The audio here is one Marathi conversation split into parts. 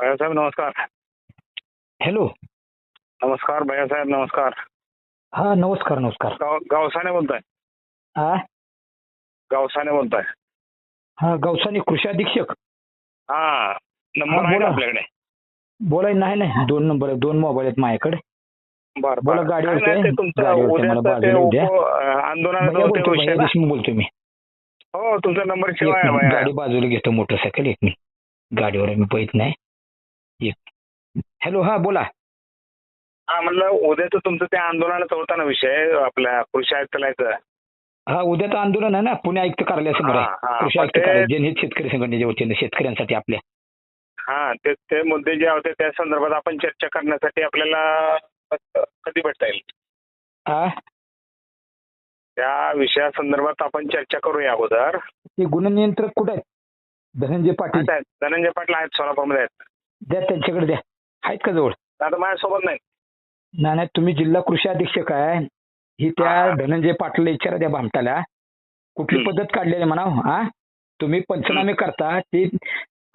भैयासाहेब नमस्कार। हॅलो नमस्कार भैयासाहेब नमस्कार। हा नमस्कार नमस्कार। गाव गावसाने बोलताय? हा? गावसाने बोलताय? हा गौसानी कृषी अधीक्षक। हा नंबर हा, आहे बोला. आपल्याकडे. बोलाय नाही नाही दोन नंबर आहे दोन मोबाईल आहेत माझ्याकडे. बरं बोला, बरं. गाडीवर काय नाही, ते- ते तुमचं गाडीवर ते मला उद्याचं ते बाजूला द्या. उप- अं, आंदोलनाचा भैया होते बोलतो विषय भैया ना? देशमुख बोलतो मी. हो तुमचा नंबर एक शिवाय आहे मिनिट, भैया. गाडी बाजूला घेतो मोटरसायकल एक मिनिट. गाडीवर मी पहित नाही. हॅलो हा बोला. हा म्हणलं उद्याचं तुमचं ते आंदोलनाचा होता ना विषय आपल्या कृषी आयुक्तालयाचं? हा उद्या तर आंदोलन आहे ना पुणे आयुक्त कार्यालयासमोर आहे. कृषी आयुक्त कार्यालय शेतकरी संघटनेच्या वतीने शेतकऱ्यांसाठी आपल्या. हा ते ते मुद्दे जे होते त्या संदर्भात आपण चर्चा करण्यासाठी आपल्याला कधी भेटता येईल? हा. त्या विषयासंदर्भात आपण चर्चा करूया अगोदर. ते गुन्हा कुठे आहेत? धनंजय पाटील. धनंजय पाटील आहेत सोलापूरमध्ये आहेत. द्या त्यांच्याकडे द्या. आहेत का जवळ? आता माझ्यासोबत नाही. नाही नाही तुम्ही जिल्हा कृषी अधीक्षक आहे. ही त्या. धनंजय पाटील विचारा त्या भामटाला कुठली हम्म. पद्धत काढलेली म्हणा हा? तुम्ही पंचनामे करता ती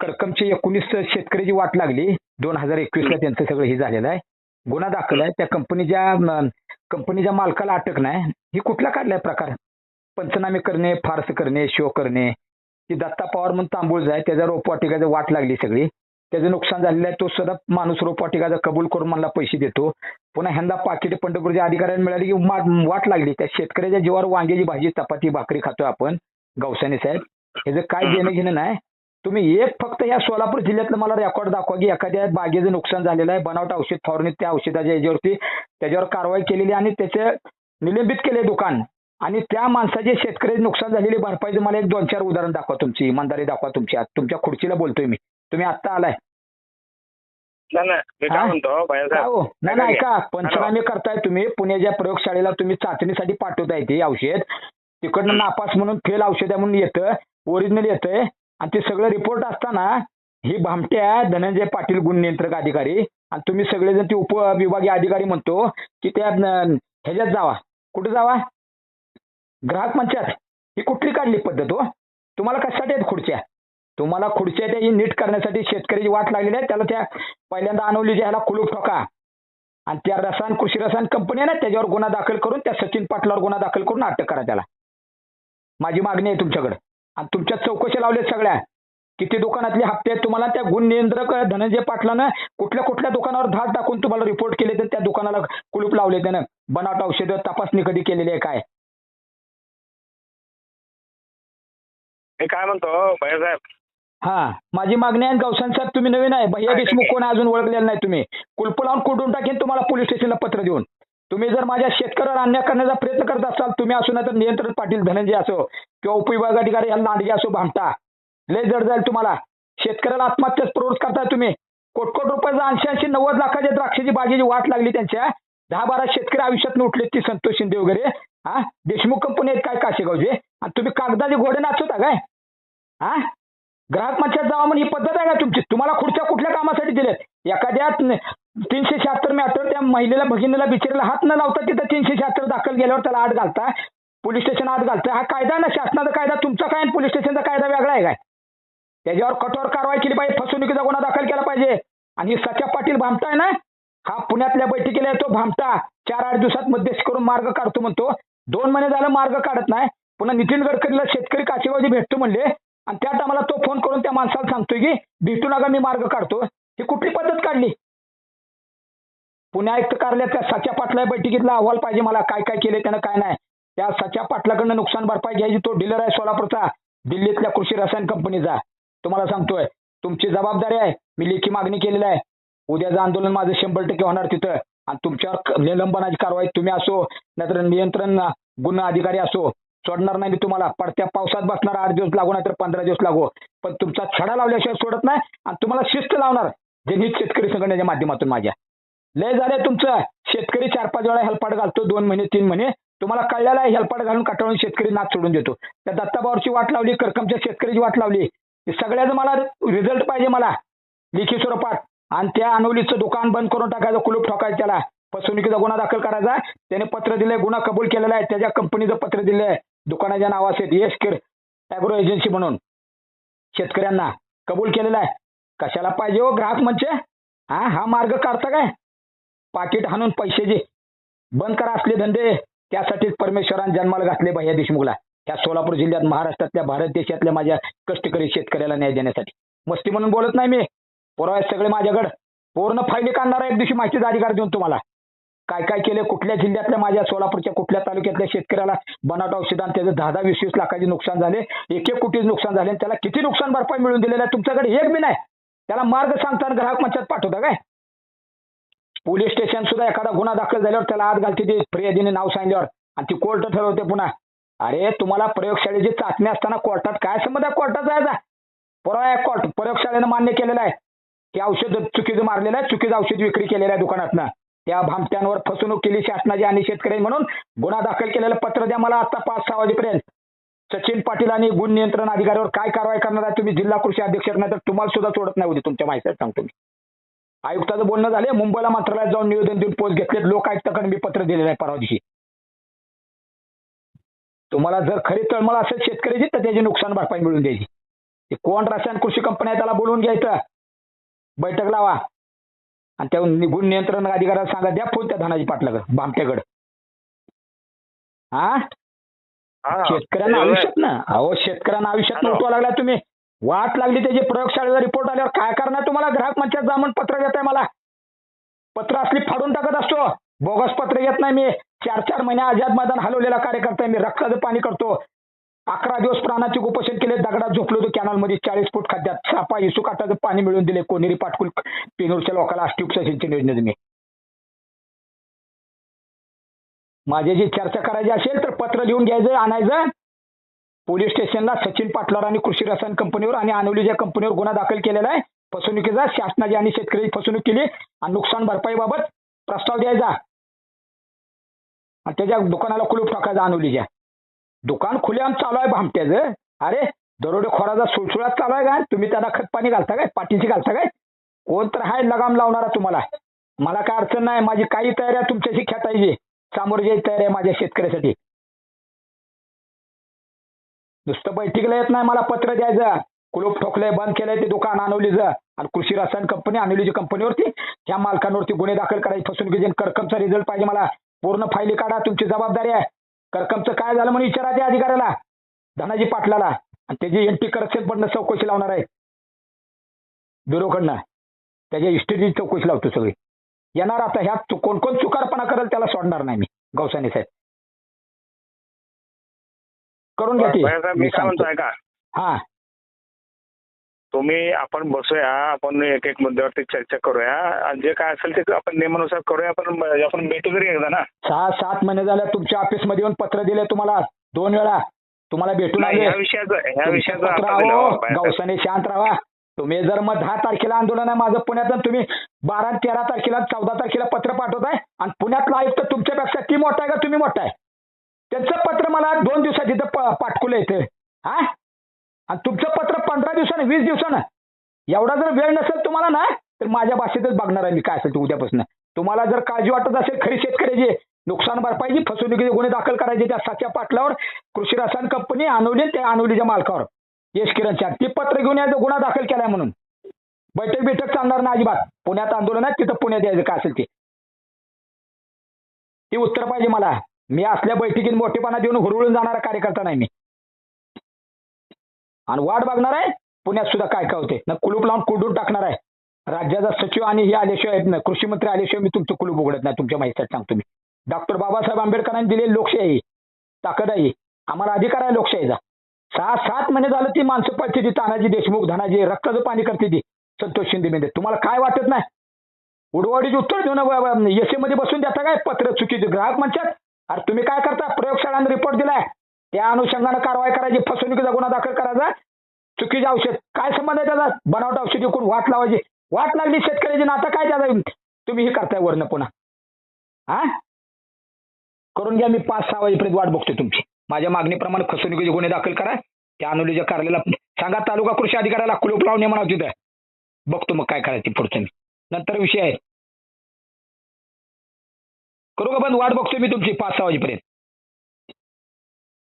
करकमची एकोणीस शेतकऱ्याची वाट लागली. दोन हजार एकवीस ला त्यांचं सगळं हे झालेलं आहे. गुन्हा दाखल आहे. त्या कंपनीच्या कंपनीच्या मालकाला अटक नाही. ही कुठला काढलाय प्रकार? पंचनामे करणे फारस करणे शो करणे. ती दत्ता पवार म्हणून तांबूळ आहे त्याच्या रोपवाटिकाची वाट लागली सगळी. त्याचं नुकसान झालेलं आहे तो सुद्धा माणूस रोपवाटिकाचा कबूल करून मला पैसे देतो. पुन्हा ह्यांदा पाकिट पंढरपूरच्या अधिकाऱ्यांना मिळाली की वाट लागली. त्या शेतकऱ्याच्या जीवावर वांग्याची भाजी चपाती भाकरी खातोय आपण गवसाने साहेब. ह्याचं काय देणं घेणं नाही. तुम्ही एक फक्त या सोलापूर जिल्ह्यातलं मला रेकॉर्ड दाखवा की एखाद्या बागेचं नुकसान झालेलं आहे बनावट औषध फवारणी त्या औषधाच्या याच्यावरती त्याच्यावर कारवाई केलेली आणि त्याचे निलंबित केले दुकान. आणि त्या माणसाचे शेतकऱ्याचे नुकसान झालेली भरपाईचं मला एक दोन चार उदाहरण दाखवा तुमची इमानदारी दाखवा तुमची. तुमच्या खुर्चीला बोलतोय मी. तुम्ही आत्ता आलाय. नाही नाही मी हा? म्हणतो भैयासाहेब हो नाही नाही ऐका ऐका. पंचनामे करताय तुम्ही. पुण्याच्या प्रयोगशाळेला तुम्ही चाचणीसाठी पाठवताय ते औषध तिकडनं नापास म्हणून फेल औषध आहे म्हणून येतं ओरिजिनल येतंय. आणि ते सगळं रिपोर्ट असताना ही भामट्या धनंजय पाटील गुण नियंत्रक अधिकारी आणि तुम्ही सगळेजण ते उपविभागीय अधिकारी म्हणतो की त्या न- ह्याच्यात जावा. कुठे जावा? ग्राहक मंचात. ही कुठली काढली पद्धत हो? तुम्हाला कशासाठी आहेत खुर्च्या? तुम्हाला खुर्च्या त्या नीट करण्यासाठी शेतकऱ्याची वाट लागलेली आहे. त्याला त्या पहिल्यांदा आणवली ह्याला कुलूप ठोका. आणि त्या रसायन कृषी रसायन कंपनी आहे ना त्याच्यावर गुन्हा दाखल करून त्या सचिन पाटलावर गुन्हा दाखल करून अटक करा त्याला. माझी मागणी आहे तुमच्याकडे. आणि तुमच्या चौकशी लावल्यात सगळ्या. किती दुकानातले हप्ते आहेत तुम्हाला त्या गुण नियंत्रक धनंजय पाटलानं कुठल्या कुठल्या दुकानावर धाड टाकून तुम्हाला रिपोर्ट केले तर त्या दुकानाला कुलूप लावले त्यानं. बनावट औषधं तपासणी कधी केलेली आहे काय? मी काय म्हणतो भैयासाहेब हा माझी मागणी आहे गौसान साहेब तुम्ही नवीन आहे. भैया देशमुख. कोण अजून ओळखलेलं नाही तुम्ही. कुलप लावून कुठून टाकेन? तुम्हाला पोलीस स्टेशनला पत्र देऊन. तुम्ही जर माझ्या शेतकऱ्यावर अन्याय करण्याचा प्रयत्न करत असाल तुम्ही असो नाही तर नियंत्रण पाटील धनंजय असो किंवा उपविभागाधिकारी या लांडगे असो भामटा. लय जड जाईल तुम्हाला. शेतकऱ्याला आत्महत्याच प्रवृत्त करताय तुम्ही. कोट कोट रुपयाचा ऐंशी ऐंशी नव्वद लाखाच्या द्राक्षाची बागेची वाट लागली त्यांच्या. दहा बारा शेतकरी आयुष्यात उठले ती संतोष शिंदे वगैरे. हा? देशमुख कंपनी आहेत काय काशेगावचे? आणि तुम्ही कागदाचे घोडे नाचवता काय? हा? ग्राहक मंचात जावा म्हणून ही पद्धत आहे का तुमची? तुम्हाला खुर्च्या कुठल्या कामासाठी दिल्यात? एखाद्या तीनशे शहात्तर मॅटर त्या महिलेला भगिनीला बिचारीला हात न लावता तिथं तीनशे शहात्तर दाखल केल्यावर त्याला आठ घालता पोलीस स्टेशन आत घालतं हा कायदा ना शासनाचा कायदा? तुमचा काय आणि पोलीस स्टेशनचा कायदा वेगळा आहे काय? त्याच्यावर कठोर कारवाई केली पाहिजे फसवणुकीचा गुन्हा दाखल केला पाहिजे. आणि ही पाटील भामटा आहे ना? हा पुण्यातल्या बैठकीला येतो भामटा. चार आठ दिवसात मध्यस्थी करून मार्ग काढतो म्हणतो. दोन महिने झालं मार्ग काढत नाही. पुन्हा नितीन गडकरीला शेतकरी काचेगावचे भेटतो म्हणले. आणि त्या टायमाला तो फोन करून त्या माणसाला सांगतोय की भेटू नका मी मार्ग काढतो. ही कुठली पद्धत काढली? पुणे आयुक्त कार्यालयात त्या सच्या पाटला बैठकीतला अहवाल पाहिजे मला. काय काय केले त्यानं काय नाही. त्या सच्या पाटलाकडनं नुकसान भरपाई घ्यायची. तो डीलर आहे सोलापूरचा. दिल्लीतल्या कृषी रसायन कंपनीचा. तुम्हाला सांगतोय तुमची जबाबदारी आहे. मी लेखी मागणी केलेली आहे. उद्याचं आंदोलन माझं शंभर टक्के होणार तिथं. आणि तुमच्यावर निलंबनाची कारवाई तुम्ही असो नाहीतर नियंत्रण गुन्हा अधिकारी असो सोडणार नाही मी तुम्हाला. पडत्या पावसात बसणार आठ दिवस लागू नाहीतर पंधरा दिवस लागू. पण तुमचा छडा लावल्याशिवाय सोडत नाही आणि तुम्हाला शिस्त लावणार. जे मी शेतकरी संघटनेच्या माध्यमातून माझ्या. लय झाले तुमचं. शेतकरी चार पाच वेळा हेल्पाट घालतो दोन महिने तीन महिने. तुम्हाला कळलेला आहे घालून कटाळून शेतकरी नाच सोडून देतो. त्या दत्ताबावरची वाट लावली करकमच्या शेतकरीची वाट लावली. हे सगळ्याचं मला रिझल्ट पाहिजे मला. लिखी स्वरूपात. आणि त्या अनोलीचं दुकान बंद करून टाकायचं कुलूप ठोकायचं त्याला. फसवणुकीचा गुन्हा दाखल करायचा. त्याने पत्र दिलंय गुन्हा कबूल केलेला आहे. त्याच्या कंपनीचं पत्र दिलंय. दुकानाच्या नावाचे यश केर अॅग्रो एजन्सी म्हणून. शेतकऱ्यांना कबूल केलेला आहे. कशाला पाहिजे हो ग्राहक म्हणजे? हा हा मार्ग काढता काय? पाकिट हाणून पैसे जे बंद करा असले धंदे. त्यासाठीच परमेश्वरान जन्माला घातले भैया देशमुखला. ह्या सोलापूर जिल्ह्यात महाराष्ट्रातल्या भारत देशातल्या माझ्या कष्टकरी शेतकऱ्याला न्याय देण्यासाठी. मस्ती म्हणून बोलत नाही मी. पुरावे सगळे माझ्याकडं. पूर्ण फायली काढणार एक दिवशी माहितीचा अधिकार देऊन तुम्हाला. काय काय केले? कुठल्या जिल्ह्यातल्या माझ्या सोलापूरच्या कुठल्या तालुक्यातल्या शेतकऱ्याला बनाट औषधान त्याचं दहा दहा वीस वीस लाखाचे नुकसान झाले? एक एक कोटी नुकसान झाले आणि त्याला किती नुकसान भरपाई मिळून दिलेलं आहे? तुमच्याकडे एक बी नाही. त्याला मार्ग सांगताना ग्राहक मंचात पाठवता काय? पोलीस स्टेशन सुद्धा एखादा गुन्हा दाखल झाल्यावर त्याला आत घालते ते फिर्यादीने नाव सांगितल्यावर. आणि ती कोर्ट ठरवते पुन्हा. अरे तुम्हाला प्रयोगशाळेची चाचणी असताना कोर्टात काय संबंध आहे? कोर्टात जायचा परवा कोर्ट प्रयोगशाळेनं मान्य केलेलं आहे. की औषध चुकीचं मारलेलं आहे चुकीचं औषध विक्री केलेलं आहे दुकानातनं. त्या भामट्यांवर फसवणूक केली शासनाची आणि शेतकरी म्हणून गुन्हा दाखल केलेलं पत्र द्या मला आता पाच सहा वाजेपर्यंत. सचिन पाटील आणि गुण नियंत्रण अधिकाऱ्यावर काय कारवाई करणार आहे तुम्ही जिल्हा कृषी अधीक्षक नाही तर तुम्हाला सुद्धा सोडत नाही उद्या तुमच्या माहिती सांगतो मी. आयुक्ताचं बोलणं झाले मुंबईला मंत्रालयात जाऊन निवेदन देऊन पोस्ट घेतले लोक आयुक्ताकडे मी पत्र दिलेलं आहे परवा दिवशी. तुम्हाला जर खरी तळमळ असेल शेतकऱ्याची तर त्याची नुकसान भरपाई मिळून द्यायची. कोण रसायन कृषी कंपन्या त्याला बोलवून घ्यायचं? बैठक लावा. आणि त्या गुण नियंत्रण अधिकाऱ्याला सांगा द्या फोन त्या धनाजी पाटलाकडे भामट्याकडे हा हा. शेतकऱ्यांना आयुष्यात ना? अहो शेतकऱ्यांना आयुष्यात. उठवा लागला तुम्ही. वाट लागली त्याची प्रयोगशाळेचा रिपोर्ट आल्यावर. काय करणार तुम्हाला? ग्राहक मंचात जामून पत्र देत आहे मला. पत्र असली फाडून टाकत असतो. बोगस पत्र येत नाही मी. चार चार महिने आझाद मैदान हलवलेला कार्यकर्ता मी रक्ताचं पाणी करतो. अकरा दिवस प्राणाचे उपोषण केले दगडात झोपलो होतो कॅनलमध्ये चाळीस फूट खाद्यात सापा इसू काटाचं पाणी मिळवून दिले. कोनेरी पाटकुल पेनूरच्या लोकांना अष्टयुक्त सिंचन योजनेत मी माझी जी चर्चा करायची असेल तर पत्र लिहून घ्यायचं आणायचं. पोलीस स्टेशनला सचिन पाटलार आणि कृषी रसायन कंपनीवर आणि अनोलीच्या कंपनीवर गुन्हा दाखल केलेला आहे फसवणुकीचा शासनाची आणि शेतकरी फसवणूक केली आणि नुकसान भरपाईबाबत प्रस्ताव द्यायचा. आणि त्याच्या दुकानाला कुलूप टाकायचा अनोलीच्या. दुकान खुलेआम चालू आहे भामट्याचं. अरे दरोडेखोराचा सुळसुळात चालू आहे काय तुम्ही त्यांना खत पाणी घालता काय? पाठीशी घालता काय? कोण तर हाय लगाम लावणारा तुम्हाला. मला काय अडचण नाही माझी काही तयारी आहे तुमच्याशी खेटायची सामोरची तयारी आहे माझ्या शेतकऱ्यासाठी. नुसतं बैठकीला येत नाही मला पत्र द्यायचं. कुलूप ठोकलंय बंद केलंय ते दुकान आणवलीचं आणि कृषी रसायन कंपनी आणवलीची कंपनीवरती ह्या मालकांवरती गुन्हे दाखल करायचे फसवणुकीचे आणि रिझल्ट पाहिजे मला. पूर्ण फायली काढा तुमची जबाबदारी आहे. करकमचं काय झालं म्हणून विचारा त्या अधिकाऱ्याला. धनाजी पाटलाला. आणि त्याची एंटी करप्शन पडणं चौकशी लावणार आहे. ब्युरोकडनं. त्याच्या हिस्ट्रीची चौकशी लावतो सगळी. येणार आता ह्यात कोण कोण चुकारपणा करेल त्याला सोडणार नाही मी गौसाने साहेब. करून घ्या मी काय का हा. तुम्ही आपण बसूया आपण एक एक मुद्द्यावरती चर्चा करूया. आणि जे काय असेल ते आपण नियमानुसार करूया आपण आपण भेटू तरी एकदा ना? सहा सात महिने झाले तुमच्या ऑफिसमध्ये येऊन पत्र दिले तुम्हाला. दोन वेळा. तुम्हाला भेटून आले ह्या विषयाचं तुमचं विषयाचं हो. गौसाने शांत राहा. तुम्ही जर मग दहा तारखेला आंदोलन आहे माझं पुण्यात तुम्ही बारा तेरा तारखेला चौदा तारखेला पत्र पाठवताय. आणि पुण्यातला आयुक्त तुमच्यापेक्षा ती मोठा आहे का तुम्ही मोठा आहे? त्यांचं पत्र मला दोन दिवसात इथं पाठकुलं येतं हा? आणि तुमचं पत्र पंधरा दिवसानं वीस दिवसानं. एवढा जर वेळ नसेल तुम्हाला ना तर माझ्या भाषेतच बघणार आहे मी काय असेल ते उद्यापासून. तुम्हाला जर काळजी वाटत असेल खरी शेतकऱ्याची नुकसान भरपाईची फसवणुकीचे गुन्हे दाखल करायचे त्या साच्या पाटलावर कृषी रसायन कंपनी आनवली त्या आनवलीच्या मालकावर. यश किरणच्या ती पत्र घेऊन यायचं गुन्हा दाखल केलाय म्हणून. बैठक बैठक चालणार ना अजिबात. पुण्यात आंदोलन आहे तिथं पुण्यात यायचं काय असेल ते. ती उत्तर पाहिजे मला. मी असल्या बैठकीत मोठेपणा देऊन हुरळून जाणारा कार्यकर्ता नाही मी. आणि वाट बघणार आहे पुण्यात सुद्धा काय काय होते ना कुलूप लावून कुडून टाकणार आहे. राज्याचा सचिव आणि हे आल्याशिवाय न- कृषी मंत्री आल्याशिवाय मी तुमचं कुलूप उघडत नाही तुमच्या माहितीसाठी सांगतो मी. डॉक्टर बाबासाहेब आंबेडकरांनी दिलेली लोकशाही ताकद आहे आम्हाला अधिकार आहे लोकशाहीचा. सहा सात महिने झालं ती माणसं पळते ती तानाजी देशमुख धनाजी रक्ताचं पाणी करते ती. संतोष शिंदे मेंदे तुम्हाला काय वाटत नाही? उडवाडीचे उत्तर देऊन एसी मध्ये बसून देता काय? पत्र चुकीचे. ग्राहक म्हणतात अरे तुम्ही काय करता? प्रयोगशाळांना रिपोर्ट दिलाय. त्या अनुषंगानं कारवाई करायची फसवणुकीचा गुन्हा दाखल करायचा. चुकीचे औषध काय संबंध आहे त्याचा? बनावट औषध विकून वाट लावायची? वाट लागली शेतकऱ्याची आता काय त्याचा? तुम्ही हे करताय वरनं पुन्हा. हा करून घ्या मी पाच सहा वाजेपर्यंत वाट बघतो तुमची. माझ्या मागणीप्रमाणे फसवणुकीचे गुन्हे दाखल करा. त्या अनुलीच्या कार्याला सांगा तालुका कृषी अधिकाऱ्याला कुलूप लावणे म्हणा तिथं. बघतो मग काय करायची पुढचं मी. नंतर विषय आहे. करू का बंद? वाट बघतो मी तुमची पाच सहा वाजेपर्यंत.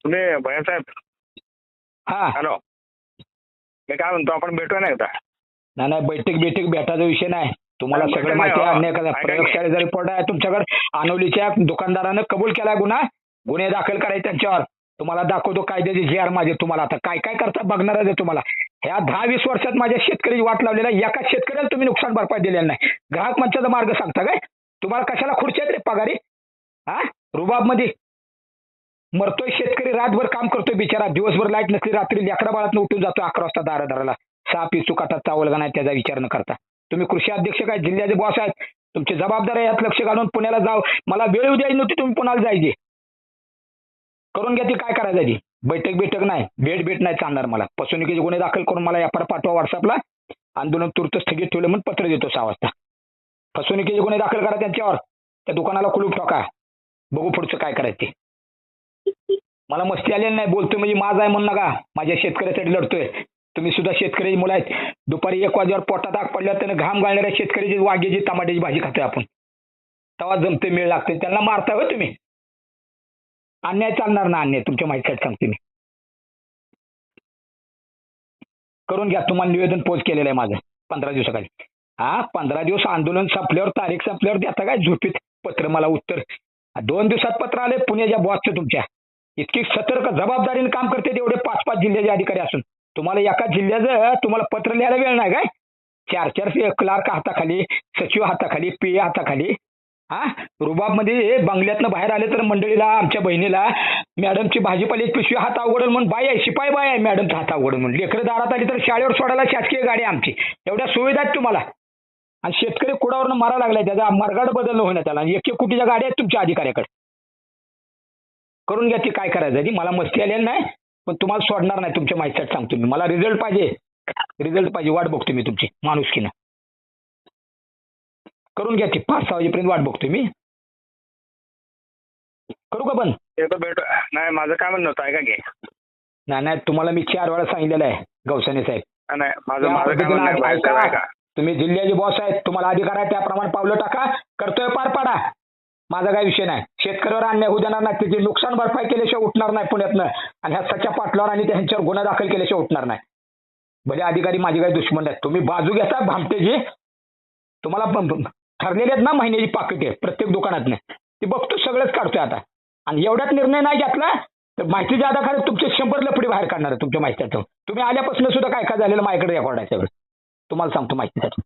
तुम्ही भैयासाहेब हा. हॅलो. मी काय म्हणतो आपण भेटूया ना एकदा? नाही नाही बैठक बैठक भेटायचा विषय नाही. तुम्हाला नाही, सगळं माहिती आहे नाही, हो. ऐका की. प्रयोगशाळेचा रिपोर्ट आहे तुमच्याकडे अनोलीच्या दुकानदारानं कबूल केला गुन्हा? गुन्हे दाखल करायचे त्यांच्यावर. तुम्हाला दाखवतो कायद्याचे जी आर माझे तुम्हाला आता. काय काय करता बघणार आहे तुम्हाला? ह्या दहा वीस वर्षात माझ्या शेतकरी वाट लावलेला एका शेतकऱ्याला तुम्ही नुकसान भरपाई दिलेलं नाही. ग्राहक मंचाचा मार्ग सांगता काय? तुम्हाला कशाला खुर्ची आहेत रे पगारी? हा? रुबाबमध्ये मरतोय शेतकरी रातभर काम करतोय बिचारा. दिवसभर लाइट नसली रात्री लेकरा बाळात उठून जातो अकरा वाजता दारा दाराला सहा पिचू काटात चावलगा नाही त्याचा विचार न करता. तुम्ही कृषी अध्यक्ष काय जिल्ह्याचे बॉस आहेत? तुमची जबाबदारी यात लक्ष घालून पुण्याला जाव. मला वेळ द्यायची नव्हती तुम्ही पुण्याला जायचे. करून घ्या ती काय करायचं ती? बैठक बैठक नाही भेट भेट नाही चालणार मला. फसवणुकीचे गुन्हे दाखल करून मला व्यापार पाठवा व्हॉट्सअपला आंदोलन तूर्त स्थगित ठेवलं म्हणून पत्र देतो सहा वाजता. फसवणुकीचे गुन्हे दाखल करा त्यांच्यावर. त्या दुकानाला कुलूप ठोका. बघू पुढचं काय करायचं ते. मला मस्ती आलेली नाही. बोलतोय म्हणजे माझा आहे म्हणून नका. माझ्या शेतकऱ्यासाठी लढतोय. तुम्ही सुद्धा शेतकऱ्याची मुलं आहेत. दुपारी एक वाजेवर पोटात आग पडल्यावर त्यांना घाम गाळणाऱ्या शेतकऱ्याची वांग्याची टमाट्याची भाजी खातोय आपण. तेव्हा जमते मेळ लागते त्यांना मारता हो तुम्ही. अन्याय चालणार ना अन्याय? तुमच्या माहितीसाठी सांगते मी. करून घ्या. तुम्हाला निवेदन पोच केलेलं आहे माझं. पंधरा दिवसाखाली. हा? पंधरा दिवस आंदोलन संपल्यावर तारीख संपल्यावर देता काय? झोपीत पत्र मला उत्तर. दोन दिवसात पत्र आले पुण्याच्या बॉसचं तुमच्या. इतकी सतर्क जबाबदारीने काम करते एवढे पाच पाच जिल्ह्याचे अधिकारी असून. तुम्हाला एका जिल्ह्याचं तुम्हाला पत्र लिहायला वेळ नाही काय? चार चार क्लार्क हाताखाली सचिव हाताखाली पी हाताखाली. हा? रुबाबमध्ये बंगल्यातनं बाहेर आले तर मंडळीला आमच्या बहिणीला मॅडमची भाजीपाली पिशवी हात अवघडल म्हणून बाई आहे शिपाई बाय आहे मॅडमचा हात अवघडल म्हणून. लेकरं दारात आली तर शाळेवर सोडायला शासकीय गाडी आमची. एवढ्या सुविधा आहेत तुम्हाला. आणि शेतकरी कुडावरून मारा लागलाय त्याचा. मरगाड बदल होणार त्याला. आणि एक एक कोटीच्या गाड्या आहेत तुमच्या अधिकाऱ्याकडे. करून घ्या ती काय करायचं? ती मला मस्ती आलेली नाही पण तुम्हाला सोडणार नाही. तुमच्या माहितीसाठी सांगतो मी. मला रिझल्ट पाहिजे. रिझल्ट पाहिजे. वाट बघतो मी तुमची माणुसकीनं. करून घ्या ती. पाच सहा वाजेपर्यंत वाट बघतो मी. करू का पण येतो भेट. नाही माझं काय म्हणणं होतं ऐका की. नाही नाही. तुम्हाला मी चार वेळा सांगितलेलं आहे गौसाने साहेब. नाही माझं त्या माझं काय पद्धतीनं म्हणणं आहे, ऐका. साहेब, ऐका. तुम्ही जिल्ह्याचे बॉस आहेत. तुम्हाला अधिकार आहे त्याप्रमाणे पावलं टाका. कर्तव्य पार पाडा. माझा काही विषय नाही. शेतकऱ्यावर अन्याय होऊ देणार नाही. त्याची नुकसान भरपाई केल्याशिवाय उठणार नाही पुण्यातनं. आणि ह्या सच्या पाटलावर आणि त्यांच्यावर गुन्हा दाखल केल्याशिवाय उठणार नाही. भले अधिकारी माझे काही दुश्मन आहेत. तुम्ही बाजू घेता भामटेजी तुम्हाला प- ठरलेली आहेत ना महिन्याची पाकिटे प्रत्येक दुकानातनं. ती बघतो सगळंच काढतोय आता. आणि एवढ्यात निर्णय नाही घेतला तर माहितीच्या खाली तुमचे शंभर लपडी बाहेर काढणार तुमच्या माहितीतून तुम्ही आल्यापासून सुद्धा काय काय झालेलं माझ्याकडे रेकॉर्ड आहे सगळं. तुम्हाला सांगतो माहितीसाठी